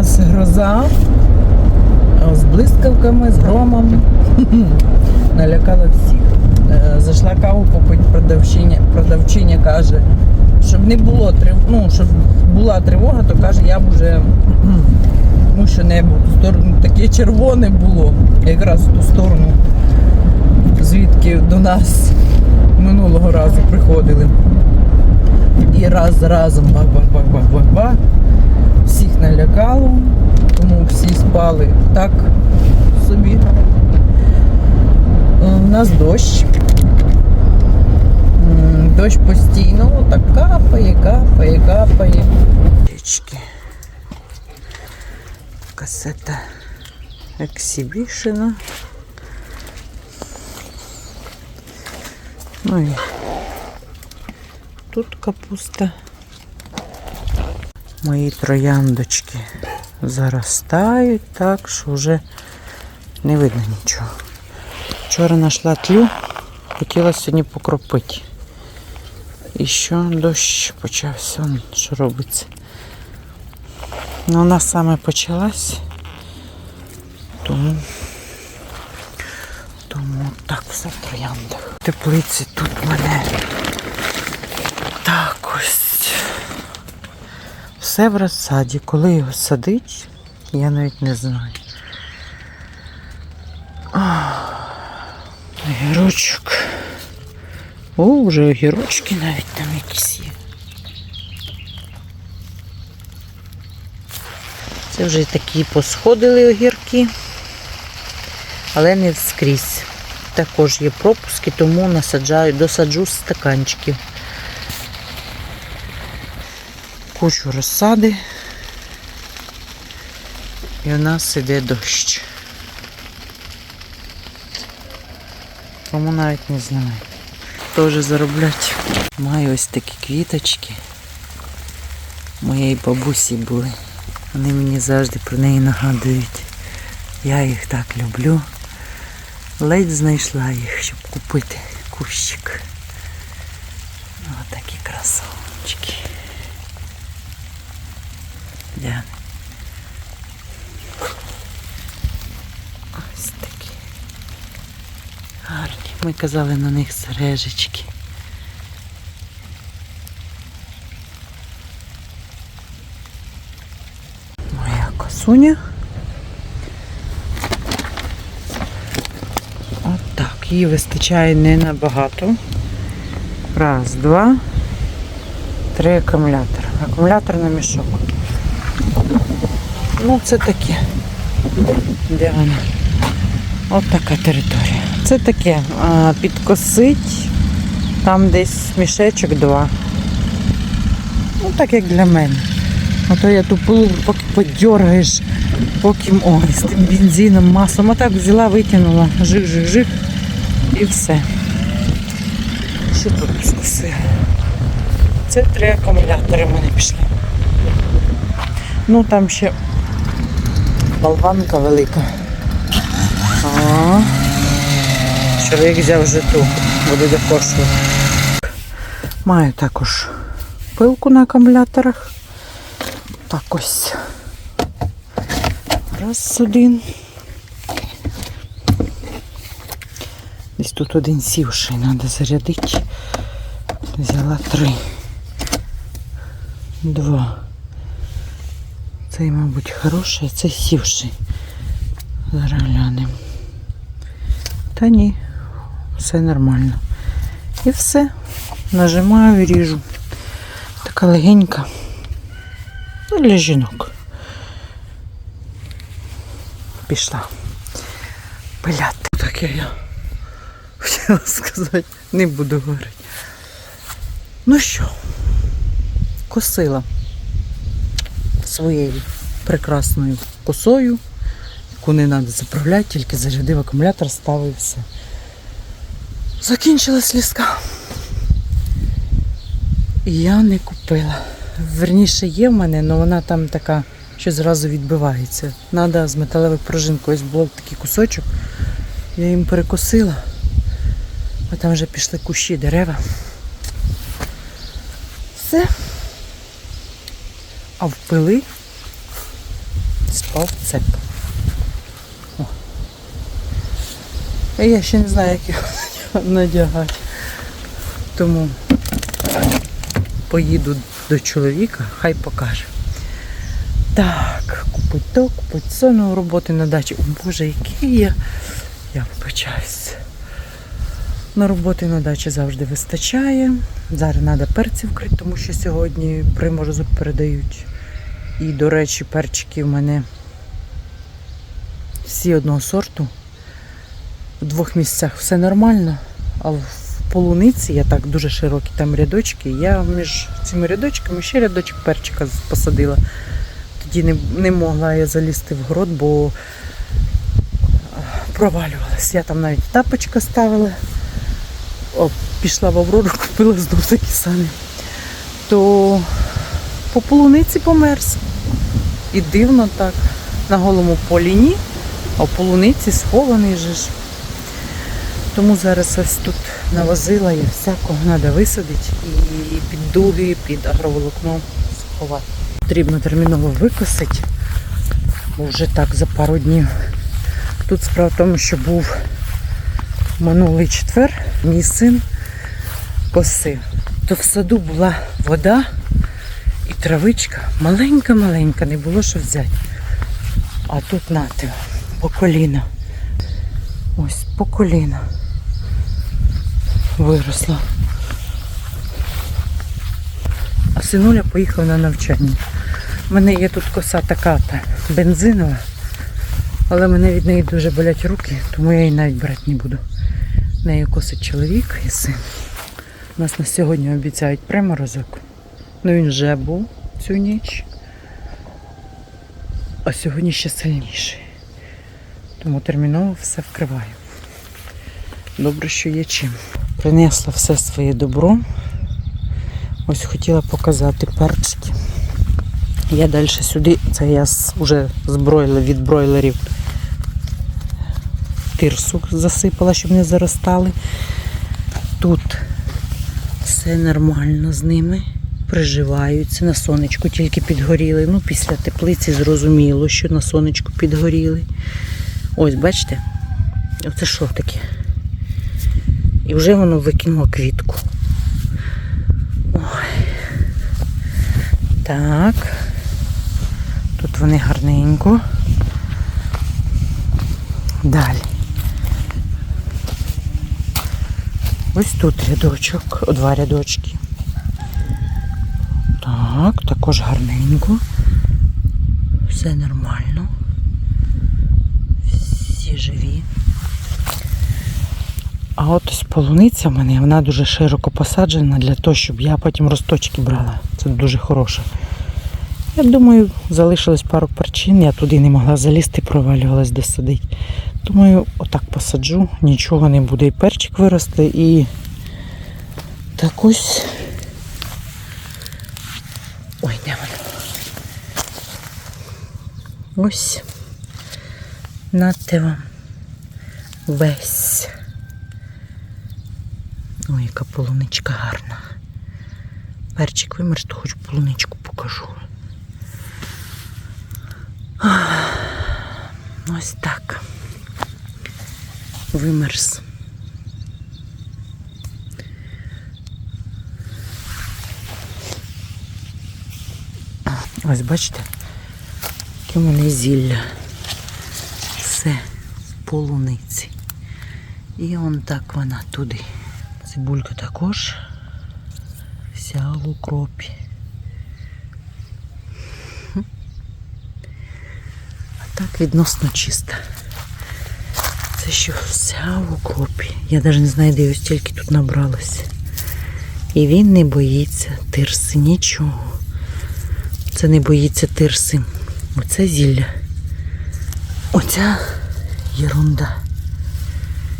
нас гроза з блискавками, з громом. Налякала всіх. Е, Зайшла каву попить продавчиня, продавчиня каже, щоб не було ну, щоб була тривога, то каже, я б уже ну, що-небудь в сторону таке червоне було, якраз в ту сторону, звідки до нас минулого разу приходили. І раз за разом бах-бах-бах-бах-бах-бах. Налякало, тому всі спали так собі. Е, У нас дощ. Дощ постійно так капає, капає, капає. Річки. Касета ексібішена. Ну і тут капуста. Мої трояндочки заростають так, що вже не видно нічого. Вчора знайшла тлю, хотіла сьогодні покропити. І що дощ почався, що робиться. Ну, вона саме почалась, тому, тому так все в трояндах. Теплиці тут мене так ось. Все в розсаді. Коли його садить, я навіть не знаю. Огірочок. О, вже огірочки навіть там якісь є. Це вже такі посходили огірки, але не вскрізь. Також є пропуски, тому насаджаю, досаджу стаканчиків. Кучу розсади. І у нас іде дощ. Тому навіть не знаю. Теж заробляти. Маю ось такі квіточки. Моєї бабусі були. Вони мені завжди про неї нагадують. Я їх так люблю. Ледь знайшла їх, щоб купити кущик. Ось такі. Де? Ось такі. Гарні. Ми казали на них сережечки. Моя косуня. От так. Її вистачає не набагато. Раз, два, три акумулятори. Акумулятор на мішок. Ну, це таке. Де вона? От така територія. Це таке. Підкосить. Там десь мішечок два. Ну, так як для мене. А то я ту пилу поки подергаєш, поки ой, з тим бензином, маслом. А так взяла, витягнула, жик-жик-жик і все. Що тут скосила? Це три акумулятори в мене пішли. Ну там ще болванка велика. Ага. Чоловік взяв вже ту, буде докошувати. Маю також пилку на акумуляторах. Так ось. Раз один. Десь тут один сівший, треба зарядити. Взяла три. Два. Цей, мабуть, хороший, а цей сівший. Зараз глянемо. Та ні, все нормально. І все. Нажимаю, ріжу. Така легенька. Ну, для жінок. Пішла. Пиляти. Таке я хотіла сказати, не буду говорити. Ну що, косила своєю прекрасною косою, яку не треба заправляти, тільки зарядив акумулятор, ставив все. Закінчилась ліска. І я не купила. Верніше є в мене, але вона там така, що зразу відбивається. Треба з металевою пружинкою. Ось був такий кусочок. Я їм перекосила, а там вже пішли кущі дерева. Все. А впили спав цеп. О. Я ще не знаю, як його надягати. Тому поїду до чоловіка, хай покаже. Так, купить то, купить це, ну роботи на дачі. О Боже, який я. Я вибачаюсь. На роботи на дачі завжди вистачає. Зараз треба перці вкрити, тому що сьогодні приморозок передають. І, до речі, перчики в мене всі одного сорту. В двох місцях все нормально, а в полуниці я так дуже широкі там рядочки. Я між цими рядочками ще рядочок перчика посадила. Тоді не, не могла я залізти в город, бо провалювалась. Я там навіть тапочка ставила. Пішла в Аврору, купила знов такі самі. То по полуниці померз. І дивно так. На голому полі ні, а в полуниці схований же ж. Тому зараз ось тут навозила я всякого треба висадити і під дуги, під агроволокно сховати. Потрібно терміново викосити, бо вже так за пару днів. Тут справа в тому, що був минулий четвер, мій син косив. То в саду була вода і травичка маленька-маленька, не було що взяти. А тут нате, по коліна. Ось по коліна виросла. А синуля поїхав на навчання. У мене є тут коса така та бензинова, але мене від неї дуже болять руки, тому я її навіть брати не буду. Нею косить чоловік і син. У нас на сьогодні обіцяють приморозок. Ну він вже був цю ніч. А сьогодні ще сильніший. Тому терміново все вкриваю. Добре, що є чим. Принесла все своє добро. Ось хотіла показати перчики. Я далі сюди, це я з, уже від бройлерів тирсу засипала, щоб не заростали. Тут все нормально з ними. Приживаються, на сонечку тільки підгоріли. Ну, після теплиці зрозуміло, що на сонечку підгоріли. Ось, бачите? Оце що таке? І вже воно викинуло квітку. Ой. Так. Тут вони гарненько. Далі. Ось тут рядочок, два рядочки. Так, також гарненько. Все нормально. Всі живі. А от ось полуниця в мене, вона дуже широко посаджена для того, щоб я потім росточки брала. Це дуже хороше. Я думаю, залишилось пару причин, я туди не могла залізти, провалювалась досадити. Думаю, отак посаджу, нічого не буде. І перчик виросте, і так ось. Ой, де воно? Ось. Нате вам весь. Ой, яка полуничка гарна. Перчик вимерз, то хоч полуничку покажу. Ось так. Вимерз. Ось бачите, яке в мене зілля. Все в полуниці. І он так вона туди. Цибулька також. Вся в укропі. Хм. А так відносно чиста. Це що вся в укропі. Я навіть не знаю, де його стільки тут набралося. І він не боїться тирси, нічого. Це не боїться тирси. Оце зілля. Оця єрунда.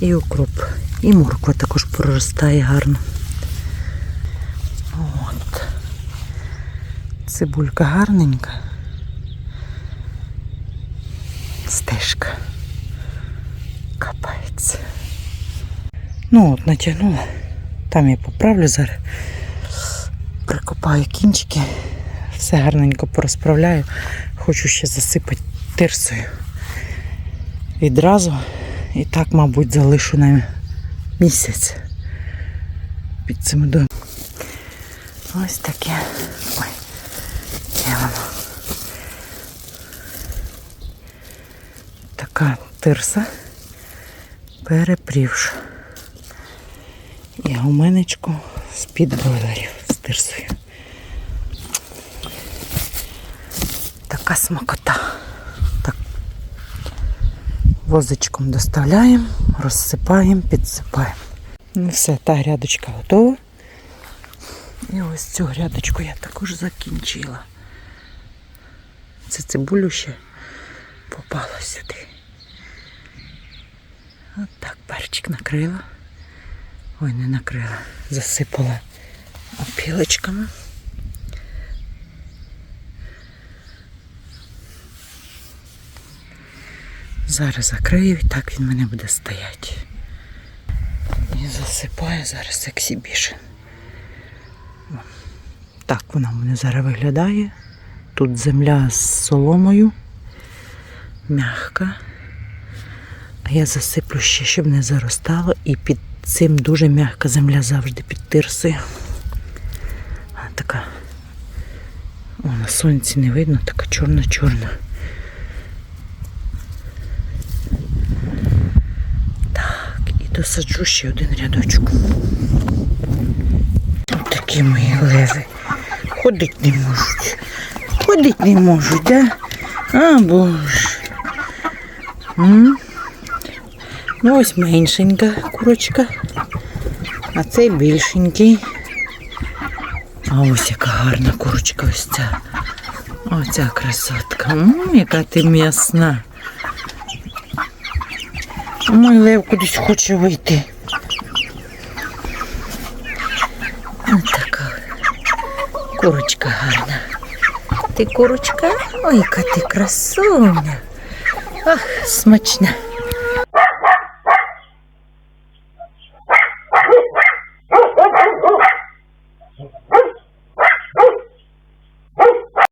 І укроп. І морква також проростає гарно. От. Цибулька гарненька. Стежка. Капається. Ну от, натягнула. Там я поправлю зараз. Прикопаю кінчики. Все гарненько порозправляю. Хочу ще засипати тирсою. Відразу. І так, мабуть, залишу на місяць під цим домом. Ось таке. Ой, де воно? Така тирса перепрівша. І гуменечку з-під бройлерів з тирсою. Така смакота. Так. Возичком доставляємо, розсипаємо, підсипаємо. Ну все, та грядочка готова. І ось цю грядочку я також закінчила. Це цибулю ще попала сюди. От так перчик накрила. Ой, не накрила, засипала опілочками. Зараз закрию і так він мене буде стояти. І засипаю зараз ексібішн. Так вона в мене зараз виглядає. Тут земля з соломою. Мягка. Я засиплю ще, щоб не заростало. І під цим дуже м'яка земля завжди під тирсою. Така. О, на сонці не видно, така чорна-чорна. Так, і досаджу ще один рядочок. Ось такі мої леви. Ходить не можуть. Ходить не можуть, да? А, боже. М? Ну, ось меншенька курочка, а цей більшенький. А ось яка гарна курочка ось ця. Оця красотка. М, яка ти м'ясна. Мой лев кудись хоче вийти. Ось така курочка гарна. Ти курочка? Ой, яка ти красуня. Ах, смачна.